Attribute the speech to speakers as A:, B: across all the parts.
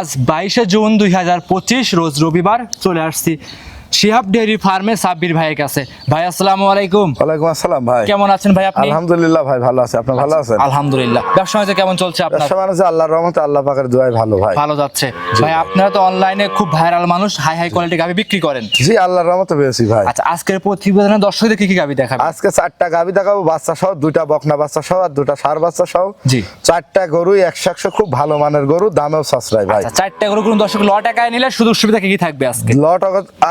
A: আজ বাইশে জুন দুই হাজার পঁচিশ রোজ রবিবার চলে আসছি। শিহাব ডেয়ারি ফার্মে সাব্বির ভাইয়ের কাছে। ভাই আসসালামু আলাইকুম।
B: ওয়ালাইকুম আসসালাম ভাই।
A: কেমন আছেন ভাই আপনি?
B: আলহামদুলিল্লাহ ভাই ভালো আছে। আপনি ভালো আছেন?
A: আলহামদুলিল্লাহ। ব্যবসা বাণিজ্য কেমন চলছে আপনার?
B: ব্যবসা বাণিজ্য আল্লাহর রহমতে আল্লাহ পাকের দোয়াই ভালো ভাই।
A: ভালো যাচ্ছে। ভাই আপনারা তো অনলাইনে খুব ভাইরাল মানুষ হাই হাই কোয়ালিটি গাভি বিক্রি করেন।
B: জি আল্লাহর রহমতে পেয়েছি ভাই।
A: আচ্ছা আজকের প্রতিবেদনে দর্শকদের কি কি গাবি দেখাবে
B: আজকে চারটা গাভি দেখাবো বাচ্চা সহ দুইটা বকনা বাচ্চা সহ আর দুটা সার বাচ্চা সহ।
A: জি।
B: চারটা গরু একশো একশো খুব ভালো মানের গরু দামেও সাশ্রয় ভাই।
A: আচ্ছা চারটা করে কোন দর্শক ল টাকায় নিলে সুযোগ সুবিধা কি কি থাকবে আজকে?
B: লট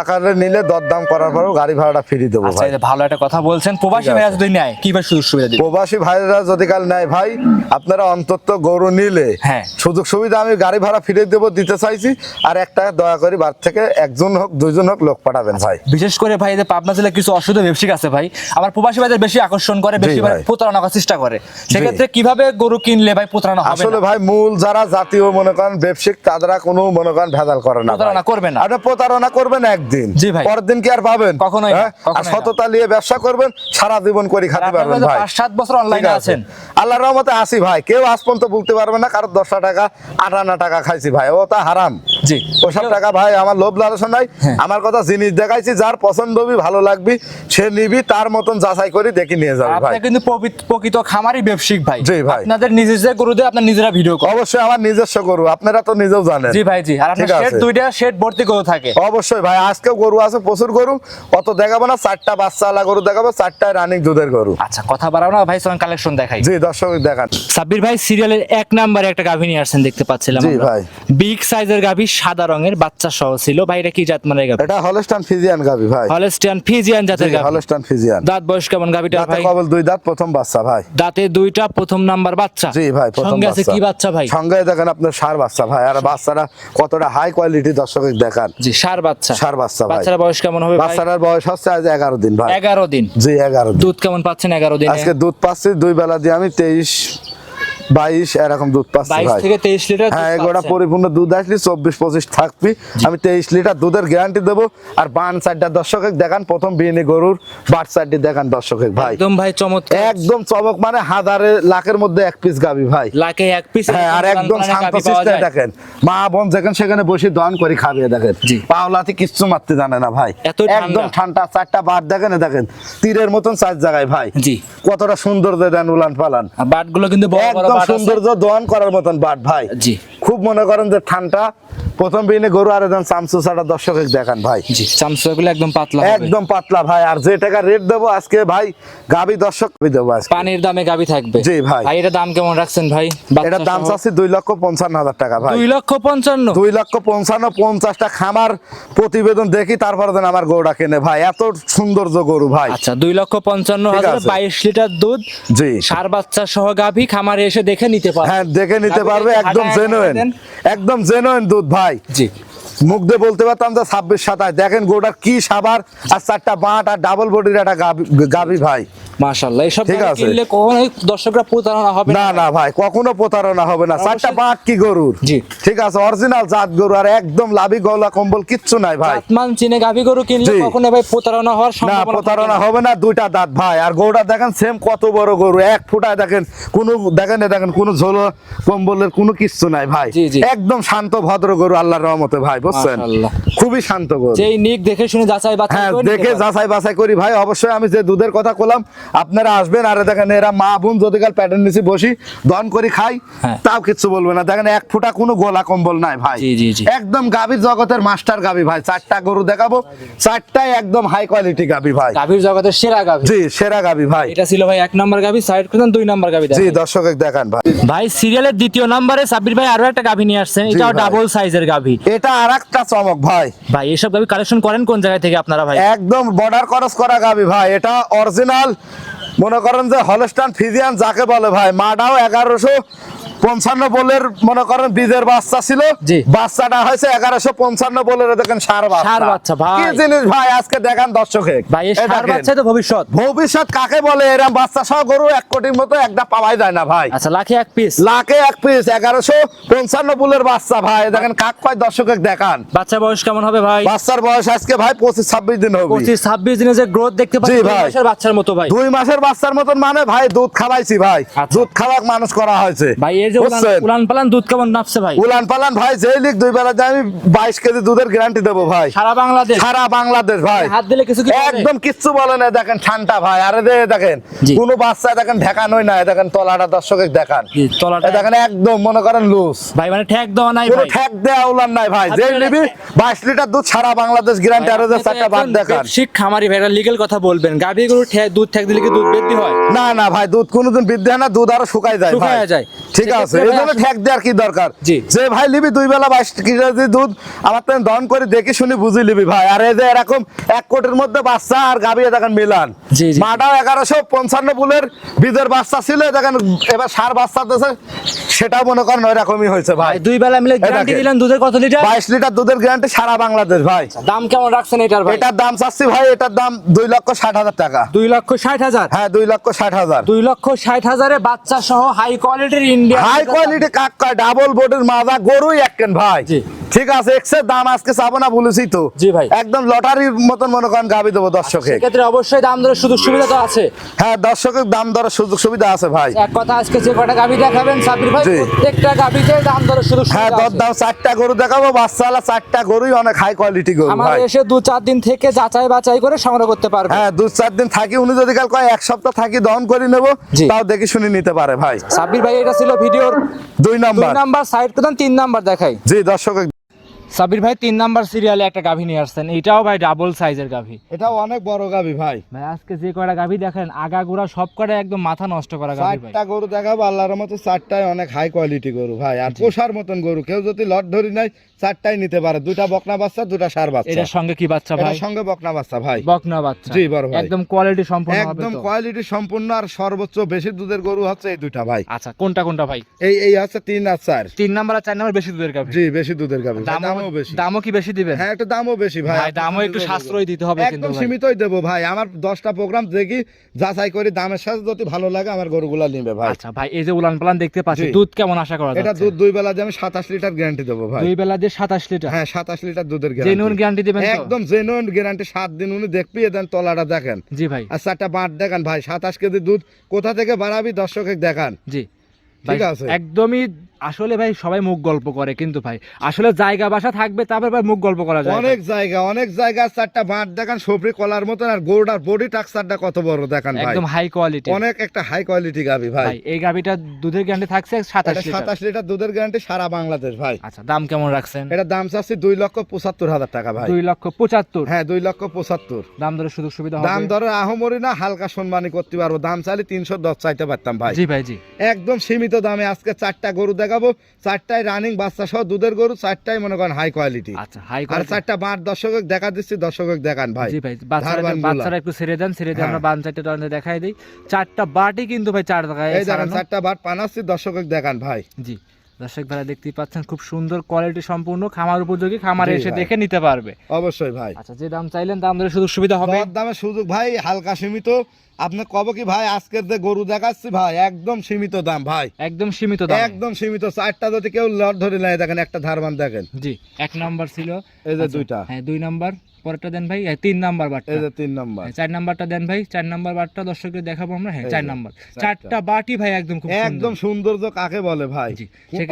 B: আকারে নিলে দরদাম করার পরেও গাড়ি ভাড়াটা ফ্রি দেবো
A: আচ্ছা ভালো একটা কথা বলছেন। প্রবাসী ভাইরা যদি নেয় কি সুযোগ সুবিধা
B: প্রবাসী ভাইরা যদি কাল নেয় ভাই আপনারা অন্তত গরু নিলে
A: হ্যাঁ।
B: সুযোগ সুবিধা আমি গাড়ি ভাড়া ফিরে দেবো দিতে চাইছি। আর একটা দয়া করে বার থেকে একজন হোক দুইজন হোক লোক পাঠাবেন ভাই।
A: বিশেষ করে ভাই যে পাবনা জেলায় কিছু অসুবিধা ব্যবসায়িক আছে ভাই। আমার প্রবাসী ভাইদের বেশি আকর্ষণ করে বেশি। প্রতারণা করার চেষ্টা করে। সেক্ষেত্রে কীভাবে গরু কিনলে ভাই প্রতারণা হবে
B: আসলে ভাই মূল যারা জাতীয় মনে করেন ব্যবসায়িক তারা কোনো মনে করেন ভেজাল করে না।
A: প্রতারণা করবে না।
B: আপনি প্রতারণা করবেন একদিন।
A: জি ভাই।
B: পরের দিন কি আর পাবেন?
A: কখনোই
B: হ্যাঁ? আর সততা নিয়ে ব্যবসা করবেন সারা জীবন করে খাতে পারবেন ভাই।
A: পাঁচ সাত বছর অনলাইনে আছেন।
B: আল্লাহর রহমতে আসি ভাই। কেউ আজ পর্যন্ত বলতে পারবে না কারণ দশটা টাকা আট টাকা খাইছি ভাই। ও তা হারাম।
A: জি।
B: ওসব টাকা ভাই আমার লোভ লালসা নাই।
A: হ্যাঁ।
B: আমার কথা জিনিস দেখাইছি যার পছন্দ হবি ভালো লাগবি সে নিবি তার মতন যাচাই করে দেখি নিয়ে যাবে ভাই।
A: আপনি কিন্তু প্রকৃত- খামারি ব্যবসায়িক ভাই।
B: জি ভাই।
A: আপনাদের নিজেদের গরু দিয়ে আপনার নিজেরা ভিডিও করেন।
B: অবশ্যই আমার নিজস্ব গরু আপনারা তো নিজেও জানেন।
A: জি ভাই জি। আর আপনার শেড দুইটা শেড ভর্তি গরু থাকে।
B: অবশ্যই ভাই আজকে গরু আছে প্রচুর গরু। অত দেখাবো না চারটা বাচ্চাওয়ালা গরু দেখাবো চারটায় রানিং দুধের গরু।
A: আচ্ছা কথা বাড়াও না ভাই সঙ্গে কালেকশন দেখাই।
B: জি দর্শক দেখান।
A: সাব্বির ভাই সিরিয়ালের এক নাম্বারে একটা গাভী নিয়ে আসছেন দেখতে পাচ্ছিলাম
B: জি ভাই।
A: বিগ সাইজের গাভী সাদা রঙের বাচ্চা সহ ছিল। ভাই এটা কি জাত মানের গাভী?
B: এটা হলস্টান ফিজিয়ান গাবি ভাই।
A: হলস্টিয়ান ফিজিয়ান জাতের গাভী।
B: হলস্টান ফিজিয়ান
A: দাঁত বয়স কেমন গাভীটা ভাই?
B: কবল দুই দাঁত প্রথম বাচ্চা ভাই।
A: দাঁতে দুইটা প্রথম নাম্বার বাচ্চা।
B: জি ভাই প্রথম
A: সঙ্গে আছে
B: বাচ্চা।
A: কি বাচ্চা ভাই?
B: সঙ্গে দেখেন আপনার সার বাচ্চা ভাই। আর বাচ্চারা কতটা হাই কোয়ালিটি দর্শক দেখান।
A: জি সার বাচ্চা।
B: সার বাচ্চা ভাই।
A: বাচ্চার বয়স কেমন হবে বাচ্চার
B: বাচ্চাটার বয়স হচ্ছে আজ এগারো দিন ভাই।
A: এগারো দিন।
B: জি এগারো দিন।
A: দুধ কেমন পাচ্ছেন এগারো দিন?
B: আজকে দুধ পাচ্ছি দুই বেলা দিয়ে আমি তেইশ বাইশ এরকম দুধ পাচ্ছি
A: থেকে তেইশ লিটার
B: হ্যাঁ এগুলো পরিপূর্ণ দুধ আসলে চব্বিশ পঁচিশ থাকবি। আমি তেইশ লিটার দুধের গ্যারান্টি দেবো। আর বান সাইডটা দর্শকের দেখান প্রথম বিয়ে গরুর বাট সাইডটি দেখান দর্শকের ভাই।
A: একদম ভাই চমৎকার।
B: একদম চমক মানে হাজারে লাখের মধ্যে এক পিস গাবি ভাই।
A: লাখে এক পিস
B: হ্যাঁ আর একদম শান্ত শিষ্টায় দেখেন। মা বোন যেখানে সেখানে বসে দহন করে খাবে দেখেন। পাওলাতে কিচ্ছু মারতে জানে না ভাই। একদম ঠান্ডা চারটা বার দেখেন দেখেন। তীরের মতন চার জায়গায় ভাই। কতটা সুন্দর দেন উলান পালান
A: বাটগুলো কিন্তু
B: একদম। সৌন্দর্য দোয়ান করার মতন বাট ভাই
A: জি।
B: খুব মনে করেন যে ঠান্ডা প্রথম বিনে গরু আর একদম চামচু ছাড়া দর্শক দেখান ভাই।
A: জি চামচা একদম পাতলা
B: একদম পাতলা ভাই আর যে টাকা রেট দেবো আজকে ভাই গাবি দর্শক দেবো আজকে।
A: পানির দামে গাবি থাকবে।
B: জি ভাই।
A: ভাই এটা দাম কেমন রাখছেন ভাই?
B: এটার দাম চাচ্ছি দুই লক্ষ পঞ্চান্ন হাজার টাকা ভাই।
A: দুই লক্ষ পঞ্চান্ন?
B: দুই লক্ষ পঞ্চান্ন পঞ্চাশটা খামার প্রতিবেদন দেখি তারপরে দেন আমার গরুটা কেনে। ভাই এত সৌন্দর্য গরু ভাই।
A: আচ্ছা দুই লক্ষ পঞ্চান্ন হাজার বাইশ লিটার দুধ
B: জি।
A: সার বাচ্চা সহ গাভী খামারে এসে দেখে নিতে পারে
B: হ্যাঁ দেখে নিতে পারবে একদম জেনুইন একদম জেনুইন দুধ ভাই।
A: জি।
B: মুখ দিয়ে বলতে পারতাম যে ছাব্বিশ সাতাশ। দেখেন গোটা কি সাবার আর চারটা বাঁট আর ডাবল বডির একটা গাভী- গাভী ভাই।
A: মাশাআল্লাহ
B: আছে।
A: কিনলে কখনোই দর্শকরা প্রতারণা হবে
B: না। না ভাই কখনো প্রতারণা হবে না। চারটা বাঁট কি গরুর?
A: জি।
B: ঠিক আছে অরিজিনাল জাত গরু আর একদম লাভি গলা কম্বল কিচ্ছু নাই ভাই।
A: জাতমান চিনে গাভী গরু কিনলে কখনো ভাই প্রতারণা হওয়ার সম্ভাবনা থাকে
B: প্রতারণা হবে না দুইটা দাঁত ভাই। আর গরুটা দেখেন সেম কত বড় গরু। এক ফুটায় দেখেন কোনো দেখেন দেখেন কোনো ঝোলো কম্বলের কোনো কিচ্ছু নাই ভাই। একদম শান্ত ভদ্র গরু আল্লাহর রহমতে ভাই বুঝছেন। খুবই শান্ত গরু।
A: যেই নিক দেখে শুনে যাচাই বাছাই
B: হ্যাঁ দেখে যাচাই বাছাই করি ভাই। অবশ্যই আমি যে দুধের কথা বললাম আপনারা আসবেন আরে দেখেন এরা মা বোন যদি কাল প্যাটার্ন নিচে বসি দন করি খাই
A: হ্যাঁ।
B: তাও কিচ্ছু বলবে না। দেখেন এক ফুটা কোনো গোলা কম্বল নাই ভাই। একদম গাভীর জগতের মাস্টার গাভী ভাই। চারটা গরু দেখাবো চারটাই একদম হাই কোয়ালিটি গাভী ভাই।
A: গাভীর জগতের সেরা গাভী।
B: জি সেরা গাভী ভাই।
A: এটা ছিল ভাই এক নাম্বার গাভী সাইড করেন দুই নাম্বার গাভী
B: জি। দর্শক দেখান ভাই।
A: ভাই সিরিয়ালের দ্বিতীয় নাম্বারে সাব্বির ভাই আরও একটা গাভী নিয়ে আসছেন এটাও ডাবল সাইজের গাভী।
B: এটা আর একটা চমক ভাই।
A: ভাই এসব গাভী কালেকশন করেন কোন জায়গা থেকে আপনারা ভাই?
B: একদম বর্ডার ক্রস করা গাবি ভাই। এটা অরিজিনাল মনে করেন যে হলস্টান ফিজিয়ান যাকে বলে ভাই মাটাও এগারোশো পঞ্চান্ন বলের মনে করেন বীজের বাচ্চা ছিল। বাচ্চাটা হয়েছে এগারোশো পঞ্চান্ন বলের দেখেন সার বাচ্চা।
A: ভাই।
B: কি জিনিস ভাই আজকে দেখান দর্শকে।
A: ভবিষ্যৎ।
B: ভবিষ্যৎ কাকে বলে? এরম বাচ্চা সহ গরু এক কোটির মতো একটা পাওয়াই যায় না ভাই।
A: আচ্ছা লাখে এক পিস
B: লাখে এক পিস এগারোশো পঞ্চান্ন বুলের বাচ্চা ভাই। দেখেন কাক কয় দর্শকে দেখান।
A: বাচ্চা বয়স কেমন হবে ভাই?
B: বাচ্চার বয়স আজকে ভাই পঁচিশ ছাব্বিশ দিন হবে।
A: পঁচিশ ছাব্বিশ দিনে যে গ্রোথ দেখতে পাচ্ছি
B: ভাই।
A: বাচ্চার মতো ভাই।
B: দুই মাসের বাচ্চার মতন মানে ভাই দুধ খাওয়াইছি ভাই।
A: আচ্ছা।
B: দুধ খাওয়াক মানুষ করা হয়েছে।
A: ভাই এই যে উলান- পালান দুধ কেমন নাপছে ভাই?
B: উলান পালান ভাই যেই লিখ দুই বেলাতে আমি বাইশ কেজি দুধের গ্যারান্টি দেবো ভাই।
A: সারা বাংলাদেশ?
B: সারা বাংলাদেশ ভাই।
A: হাত দিলে কিছু
B: একদম কিচ্ছু বলে না দেখেন ঠান্ডা ভাই। আরে দে দেখেন কোনো বাচ্চা দেখেন ঢেকানোই না দেখেন তলাটা দর্শকে দেখান।
A: তলাটা
B: দেখেন একদম মনে করেন লুজ
A: ভাই মানে ঠেক দেওয়া নাই ভাই।
B: ঠেক দেয়া উলান নাই ভাই। যে নিবি বাইশ লিটার দুধ সারা বাংলাদেশ গ্যারান্টি আরও যে
A: আপনি তো
B: চারটা বাদ দেখান।
A: ব্যবসায়িক খামারি ভাই লিগেল কথা বলবেন। গাভী গরু ঠে- দুধ ঠেক দিলে কি দুধ বৃদ্ধি হয়?
B: না না ভাই দুধ কোনোদিন বৃদ্ধি হয় না দুধ আরও শুকাই যায় ভাই।
A: যায়।
B: ঠিক
A: সেক্ষেত্রে
B: আছে। এই জন্য ঠেক দেওয়ার কি দরকার? যে ভাই লিবি দুই বেলা বাইশ কেজি দুধ আমার তো দন করে দেখে শুনি বুঝি লিবি ভাই। আর এই যে এরকম এক কোটির মধ্যে বাচ্চা আর দেখেন মিলান। মাটাও এগারোশো পঞ্চান্ন বুলের বীজের বাচ্চা ছিল দেখেন এবার সার বাচ্চা দিয়েছে। সেটাও মনে করেন হয়েছে ভাই।
A: ভাই দুই বেলা মিলে গ্যারান্টি দিলেন দুধের কত লিটার?
B: বাইশ লিটার দুধের গ্যারান্টি সারা বাংলাদেশ ভাই।
A: দাম কেমন রাখছেন এটার ভাই?
B: এটার দাম চাচ্ছি ভাই এটার দাম দুই লক্ষ ষাট হাজার টাকা।
A: দুই লক্ষ ষাট হাজার?
B: হ্যাঁ দুই লক্ষ ষাট হাজার।
A: দুই লক্ষ ষাট হাজারে বাচ্চা সহ হাই কোয়ালিটির ইন্ডিয়া
B: হাই কোয়ালিটি কাকা ডাবল বোর্ডের মাজা গরুই এক ভাই
A: জি।
B: ঠিক আছে এক্সের দাম আজকে চাবো না বলেছি তো।
A: জি ভাই।
B: একদম লটারির মতন মনে করেন গাবি দেবো দর্শকে
A: সেক্ষেত্রে অবশ্যই দাম দরের সুযোগ সুবিধা তো আছে।
B: হ্যাঁ দর্শকের দাম দরের সুযোগ সুবিধা আছে ভাই।
A: এক কথা আজকে যে কটা গাভি দেখাবেন সাবির ভাই প্রত্যেকটা গাভিতে দাম দরের সুযোগ
B: হ্যাঁ
A: সুবিধা
B: দর
A: আছে।
B: দাম চারটা গরু দেখাবো বাচ্চালা চারটা গরুই অনেক হাই কোয়ালিটি গরু
A: আমার
B: ভাই।
A: এসে দু চার দিন থেকে যাচাই বাছাই করে সংগ্রহ করতে পারবে।
B: হ্যাঁ দু চার দিন থাকি উনি যদি কাল কয় এক সপ্তাহ থাকি দহন করে নেব। তাও দেখে শুনে নিতে পারে ভাই।
A: সাবির ভাই এটা ছিল ভিডিওর
B: দুই নাম্বার।
A: দুই
B: নাম্বার
A: নাম্বার সাইড প্রধান তিন নাম্বার দেখাই।
B: জি দর্শক
A: সাবির ভাই তিন নাম্বার সিরিয়ালে একটা গাভী নিয়ে আসছেন। এটাও ভাই ডাবল সাইজের গাভী।
B: এটাও অনেক বড় গাভী ভাই।
A: ভাই আজকে যে কয়টা গাভী দেখেন আগা গুড়া সব কটা একদম মাথা নষ্ট করা গাভী ভাই।
B: চারটা গরু দেখাবো আল্লাহর মতো চারটায় অনেক হাই কোয়ালিটি গরু ভাই। আর পোষার মতন গরু। কেউ যদি লট ধরি নাই চারটাই নিতে পারে। দুটা বকনা বাচ্চা দুটা সার বাচ্চা।
A: এটার সঙ্গে কি বাচ্চা ভাই?
B: সঙ্গে বকনা বাচ্চা ভাই।
A: বকনা বাচ্চা।
B: জি, বড় ভাই।
A: একদম কোয়ালিটি সম্পূর্ণ হবে
B: একদম কোয়ালিটি সম্পূর্ণ আর সর্বোচ্চ বেশি দুধের গরু হচ্ছে এই দুটা ভাই।
A: আচ্ছা কোনটা কোনটা ভাই?
B: এই এই হচ্ছে তিন আর চার।
A: তিন নাম্বার আর চার নাম্বার বেশি দুধের গাভী।
B: জি বেশি দুধের গাবি
A: দামও
B: বেশি।
A: দামও কি বেশি দিবেন?
B: হ্যাঁ একটু দামও বেশি ভাই।
A: ভাই দামও একটু সাশ্রয় দিতে হবে কিন্তু
B: একদম সীমিতই দেবো ভাই। আমার দশটা প্রোগ্রাম দেখি যাচাই করি দামের সাথে যদি ভালো লাগে আমার গরুগুলা নিবে ভাই।
A: আচ্ছা ভাই এই যে উলান পালান দেখতে পাচ্ছি দুধ কেমন আশা করা যাচ্ছে?
B: এটা দুধ দুই বেলা দিয়ে আমি সাতাশ লিটার গ্যারান্টি দেবো ভাই।
A: দুই বেলা দিয়ে সাতাশ লিটার।
B: হ্যাঁ সাতাশ লিটার দুধের
A: জেনুইন
B: গ্যারান্টি
A: গ্যারান্টি দিবেন
B: একদম জেনুইন গ্যারান্টি সাত দিন উনি দেখবি দেন তলাটা দেখেন।
A: জি ভাই।
B: আর চারটা বাঁট দেখেন ভাই সাতাশ কেজি দুধ কোথা থেকে বাড়াবি? দর্শকে দেখান।
A: জি।
B: ঠিক আছে।
A: একদমই আসলে ভাই সবাই মুখ গল্প করে কিন্তু ভাই। আসলে জায়গা বাসা থাকবে তারপর ভাই মুখ গল্প করা যায়
B: অনেক জায়গা অনেক জায়গা চারটা বাঁট দেখান সবরি কলার মতন আর গোড়ার বডি টাক্সারটা কত বড় দেখান ভাই।
A: একদম হাই কোয়ালিটি
B: অনেক একটা হাই কোয়ালিটি গাবি ভাই।
A: এই গাভিটা দুধের গ্যারান্টি থাকছে সাতাশ
B: এটা
A: লিটার।
B: সাতাশ লিটার দুধের গ্যারান্টি সারা বাংলাদেশ ভাই।
A: আচ্ছা দাম কেমন রাখছেন?
B: এটা দাম চাচ্ছি দুই লক্ষ পঁচাত্তর হাজার টাকা ভাই।
A: দুই লক্ষ পঁচাত্তর?
B: হ্যাঁ দুই লক্ষ পঁচাত্তর।
A: দাম ধরে সুযোগ সুবিধা হবে।
B: দাম ধরে আহমরি না হালকা সম্মানী করতে পারব। দাম চাইলে তিনশো দশ চাইতে পারতাম ভাই।
A: জি ভাই জি।
B: একদম সীমিত দামে আজকে চারটা গরু দেখাবো চারটায় রানিং বাচ্চা সহ দুধের গরু চারটায় মনে করেন হাই কোয়ালিটি
A: আচ্ছা হাই
B: আর চারটা বাঁট দর্শক দেখা দিচ্ছি দর্শক দেখান ভাই।
A: জি ভাই বাচ্চারা একটু ছেড়ে দেন ছেড়ে
B: দেন।
A: আমরা বান চারটে দেখাই দিই। চারটা বাটই কিন্তু ভাই চার
B: এই দেখেন চারটা বাট পানাচ্ছি দর্শক দেখান ভাই।
A: জি। দর্শক ভাইরা দেখতেই পাচ্ছেন খুব সুন্দর কোয়ালিটি সম্পূর্ণ খামার উপযোগী খামারে এসে দেখে নিতে পারবে।
B: অবশ্যই ভাই।
A: আচ্ছা যে দাম চাইলেন দাম ধরে সুযোগ সুবিধা হবে।
B: দর দামে সুযোগ ভাই হালকা সীমিত। আপনি কব কি ভাই আজকের যে গরু দেখাচ্ছি ভাই একদম সীমিত দাম ভাই।
A: একদম সীমিত দাম।
B: একদম সীমিত। চারটা যদি কেউ লট ধরে নেয় দেখেন একটা ধারবান দেখেন।
A: জি এক নাম্বার ছিল।
B: এই যে
A: আচ্ছা,
B: দুইটা।
A: হ্যাঁ দুই নাম্বার। পরেরটা দেন ভাই তিন নাম্বার বাটটা
B: এই যে তিন নম্বর।
A: চার নাম্বারটা দেন ভাই চার নাম্বার বাটটা দর্শকদের দেখাবো আমরা। হ্যাঁ চার নাম্বার।
B: চারটা।
A: বাটি ভাই একদম খুব সুন্দর।
B: একদম সৌন্দর্য কাকে বলে ভাই?
A: জি,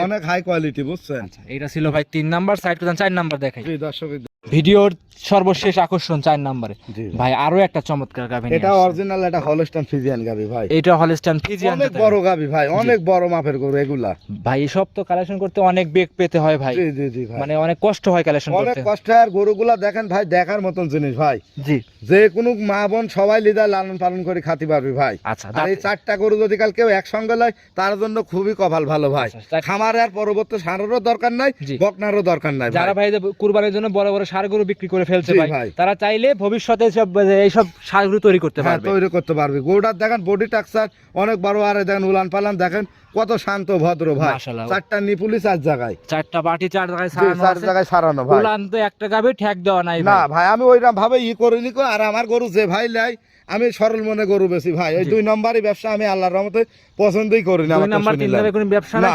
B: অনেক হাই কোয়ালিটি বুঝছেন?
A: আচ্ছা এটা ছিল ভাই তিন নাম্বার সাইড দেন চার নাম্বার দেখাই।
B: দর্শক
A: ভিডিওর সর্বশেষ আকর্ষণ চার নাম্বারে। ভাই আরও একটা চমৎকার গাভী
B: এটা অরিজিনাল এটা হলস্টাইন ফিজিয়ান গাবি ভাই।
A: এটা হলস্টাইন ফিজিয়ান
B: অনেক বড় গাবি ভাই অনেক বড় মাপের গরু এগুলা।
A: ভাই এসব তো কালেকশন করতে অনেক বেগ পেতে হয় ভাই।
B: জি জি ভাই।
A: মানে অনেক কষ্ট হয় কালেকশন করতে।
B: অনেক কষ্ট আর গরুগুলা দেখেন ভাই দেখার মতন জিনিস ভাই।
A: জি।
B: যে কোনো মা বোন সবাই লিদা লালন পালন করে খাতি পারবি ভাই।
A: আচ্ছা
B: আর এই চারটা গরু যদি কাল কেউ একসঙ্গে লয় তার জন্য খুবই কপাল ভালো ভাই।
A: আচ্ছা,
B: খামার আর পরবর্তী সারেরও দরকার নাই। বকনারও দরকার নাই
A: যারা
B: ভাই।
A: কুরবানির জন্য বড় বড় সার গরু বিক্রি করে ফেলছে ভাই। তারা চাইলে ভবিষ্যতে সব এইসব সার গরু তৈরি করতে
B: হ্যাঁ
A: পারবে।
B: তৈরি করতে পারবি। গরুটার দেখেন বডি টাকচার অনেক বড় আর দেখেন উলান পালান দেখেন কত শান্ত ভদ্র ভাই।
A: মাশাআল্লাহ।
B: চারটা নিপুলি চার জায়গায়।
A: চারটা বাটি চার জায়গায় সারানো
B: চার জায়গায় সারানো ভাই।
A: উলান তো একটা গাবে ঠেক দেওয়া নাই
B: না
A: ভাই।
B: আমি ওইরকম ভাবে ই করিনি কো আর আমার গরু যে ভাই লাই আমি সরল মনে গরু বেশি ভাই। ওই দুই নম্বরই ব্যবসা আমি আল্লাহর রহমতে পছন্দই করি না
A: দুই নম্বর তিন নাম্বার কোনো ব্যবসা না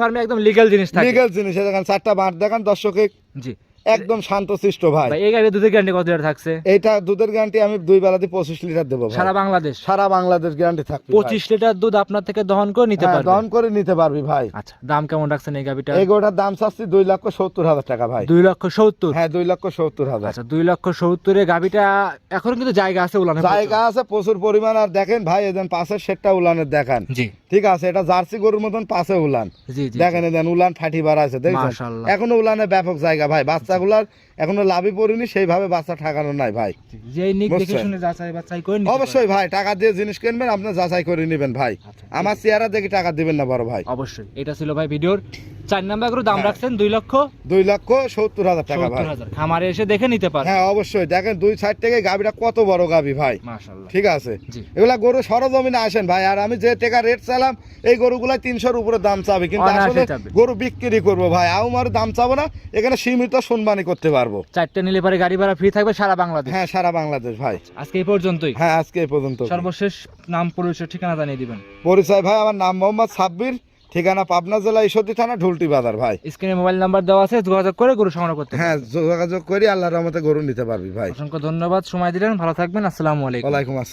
A: ফার্মে একদম লিগ্যাল জিনিস থাকে।
B: লিগেল জিনিস দেখেন চারটা বাঁট দেখেন দর্শকে
A: জি।
B: একদম শান্তশিষ্ট ভাই।
A: ভাই এই গাভীর দুধের গ্যারান্টি কত লিটার থাকছে?
B: এইটা দুধের গ্যারান্টি আমি দুই বেলাতে পঁচিশ লিটার দেবো
A: সারা বাংলাদেশ?
B: সারা বাংলাদেশ গ্যারান্টি থাকবে ভাই।
A: পঁচিশ লিটার দুধ আপনার থেকে দহন করে নিতে
B: হ্যাঁ,
A: পারবে?
B: দহন করে নিতে পারবি ভাই।
A: আচ্ছা দাম কেমন রাখছেন এই গাভীটা
B: এই গোটার দাম চাচ্ছি দুই লক্ষ সত্তর হাজার টাকা ভাই।
A: দুই লক্ষ সত্তর?
B: হ্যাঁ দুই লক্ষ সত্তর হাজার।
A: আচ্ছা দুই লক্ষ সত্তরে গাভীটা এখন কিন্তু জায়গা আছে উলানে
B: জায়গা আছে প্রচুর পরিমাণ। আর দেখেন ভাই এদের পাশের সেটটা উলানের দেখান।
A: জি।
B: ঠিক আছে এটা জার্সি গরুর মতন পাশে উলান।
A: জি জি
B: দেখেন দেন উলান ফাটি বার আছে
A: মাশাআল্লাহ।
B: এখনও উলানে ব্যাপক জায়গা ভাই espectacular. এখনও লাভই পড়িনি সেইভাবে বাচ্চা ঠাকানো নাই ভাই।
A: যে নিক দেখে শুনে যাচাই বাছাই করে
B: অবশ্যই ভাই টাকা দিয়ে জিনিস কিনবেন আপনি যাচাই করে নেবেন ভাই।
A: আচ্ছা,
B: আমার চেহারা দেখে টাকা দিবেন না বড় ভাই।
A: অবশ্যই এটা ছিল ভাই ভিডিওর চার নাম্বার করে দাম
B: হ্যাঁ।
A: রাখছেন দুই লক্ষ
B: দুই লক্ষ সত্তর হাজার টাকা ভাই।
A: খামারে এসে দেখে নিতে পারবেন।
B: হ্যাঁ অবশ্যই। দেখেন দুই সাইড থেকে গাবিটা কত বড় গাবি ভাই।
A: মাশাআল্লাহ।
B: ঠিক আছে? এগুলা গরু সরজমিনে আসেন ভাই। আর আমি যে টাকা রেট চালাম এই গরুগুলা তিনশোর উপরে দাম চাবে। কিন্তু আসলে গরু বিক্রি করব ভাই। আমার দাম চাবো না এখানে সীমিত শুনবানি করতে পারব।
A: চারটে নিলে পরে গাড়ি ভাড়া ফ্রি থাকবে সারা বাংলাদেশ।
B: হ্যাঁ সারা বাংলাদেশ ভাই।
A: আজকে এই পর্যন্তই।
B: হ্যাঁ আজকে এই পর্যন্ত
A: সর্বশেষ নাম পরিচয় ঠিকানা জানিয়ে দিবেন।
B: পরিচয় ভাই আমার নাম মোহাম্মদ সাব্বির ঠিকানা পাবনা জেলা ঈশ্বরদী থানা ঢুলটি বাজার ভাই।
A: স্ক্রিনে মোবাইল নাম্বার দেওয়া আছে যোগাযোগ করে গরু সংগ্রহ করতে
B: হ্যাঁ যোগাযোগ করি আল্লাহর রহমতে গরু নিতে পারবি ভাই।
A: অসংখ্য ধন্যবাদ সময় দিলেন ভালো থাকবেন আসসালামু আলাইকুম।
B: ওয়ালাইকুম আসসালাম।